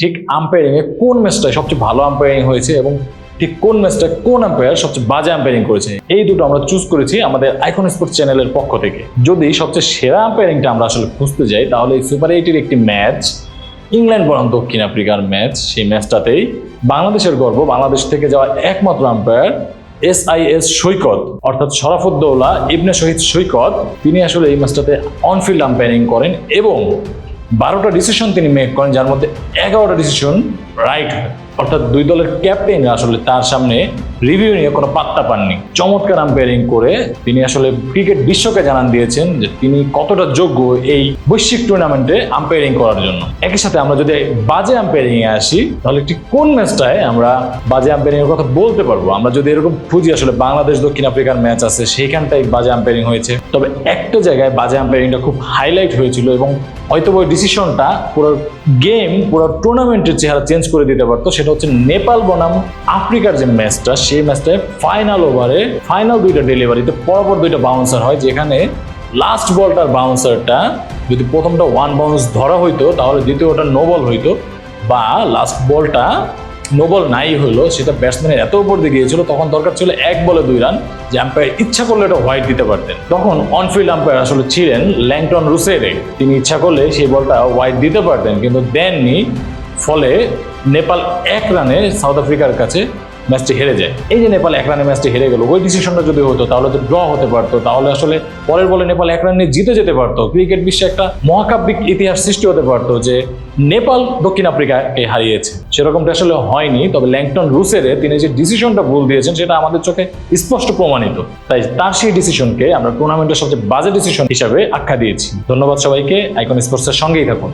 ঠিক আম্পায়ারিং এ কোন ম্যাচটায় সবচেয়ে ভালো আম্পায়ারিং হয়েছে এবং ঠিক কোন ম্যাচটা কোন আম্পায়ার সবচেয়ে বাজে আম্পায়ারিং করেছে? এই দুটো আমরা চুজ করেছি আমাদের আইকন স্পোর্টস চ্যানেলের পক্ষ থেকে। যদি সবচেয়ে সেরা আম্পায়ারিংটা আমরা আসলে খুঁজতে যাই, তাহলে এই সুপার এইটের একটি ম্যাচ ইংল্যান্ড বনাম দক্ষিণ আফ্রিকার ম্যাচ সেই ম্যাচটাতেই বাংলাদেশের গর্ব, বাংলাদেশ থেকে যাওয়া একমাত্র umpire S I S Saikat, অর্থাৎ শরাফুদ্দৌলা, ইবনে শহীদ সৈকত, তিনি আসলে এই ম্যাচটাতে অনফিল্ড আম্পায়ারিং করেন এবং বারোটা ডিসিশন তিনি মেক করেন, যার মধ্যে এগারোটা ডিসিশন রাইট হয়। অর্থাৎ দুই দলের ক্যাপ্টেন আসলে তার সামনে রিভিউ নিয়ে কোনো পাত্তা পাননি। চমৎকার আম্পায়ারিং করে তিনি আসলে ক্রিকেট বিশ্বকে জানান দিয়েছেন যে তিনি কতটা যোগ্য এই বৈশ্বিক টুর্নামেন্টে আম্পায়ারিং করার জন্য। একই সাথে আমরা যদি বাজে আম্পায়ারিং এ আসি, তাহলে ঠিক কোন ম্যাচটায় আমরা বাজে আম্পায়ারিং এর কথা বলতে পারব? আমরা যদি এরকম খুঁজি, আসলে বাংলাদেশ, দক্ষিণ আফ্রিকার ম্যাচ আছে সেইখানটাই বাজে আম্পায়ারিং হয়েছে। তবে একটা জায়গায় বাজে আম্পায়ারিংটা খুব হাইলাইট হয়েছিল এবং হয়তো ওই ডিসিশনটা পুরো গেম পুরো টুর্নামেন্টের চেহারা চেঞ্জ করে দিতে পারতো, সেটা হচ্ছে নেপাল বনাম আফ্রিকার যে ম্যাচটা সেই ম্যাচটায় ফাইনাল ওভারে ফাইনাল দুইটা ডেলিভারিতে পরপর দুইটা বাউন্সার হয়, যেখানে লাস্ট বলটার বাউন্সারটা যদি প্রথমটা ওয়ান বাউন্স ধরা হইতো, তাহলে দ্বিতীয়টা নো বল হইতো, বা লাস্ট বলটা নো বল নাই হলো সেটা ব্যাটসম্যানের এত উপর দিয়ে গিয়েছিল, তখন দরকার ছিল এক বলে দুই রান যে আম্পায়ার ইচ্ছা করলে এটা হোয়াইট দিতে পারতেন। তখন অনফিল্ড আম্পায়ার আসলে ছিলেন ল্যাংটন রুসেরে। তিনি ইচ্ছা করলে সেই বলটা হোয়াইট দিতে পারতেন, কিন্তু দেননি। ফলে নেপাল এক রানে সাউথ আফ্রিকার কাছে ম্যাচটি হেরে যায়। এই যে নেপাল এক রানে ম্যাচটি হেরে গেল, ওই ডিসিশনটা যদি হতো, তাহলে তো ড্র হতে পারতো। তাহলে আসলে পরের বলে নেপাল এক রানে জিতে যেতে পারতো। ক্রিকেট বিশ্বে একটা মহাকাব্যিক ইতিহাস সৃষ্টি হতে পারতো যে নেপাল দক্ষিণ আফ্রিকাকে হারিয়েছে। সেরকমটা আসলে হয়নি, তবে ল্যাংটন রুসেরে তিনি যে ডিসিশনটা ভুল দিয়েছেন, সেটা আমাদের চোখে স্পষ্ট প্রমাণিত। তাই তার সেই ডিসিশনকে আমরা টুর্নামেন্টের সবচেয়ে বাজে ডিসিশন হিসাবে আখ্যা দিয়েছি। ধন্যবাদ সবাইকে আইকন স্পোর্টসের সঙ্গেই থাকুন।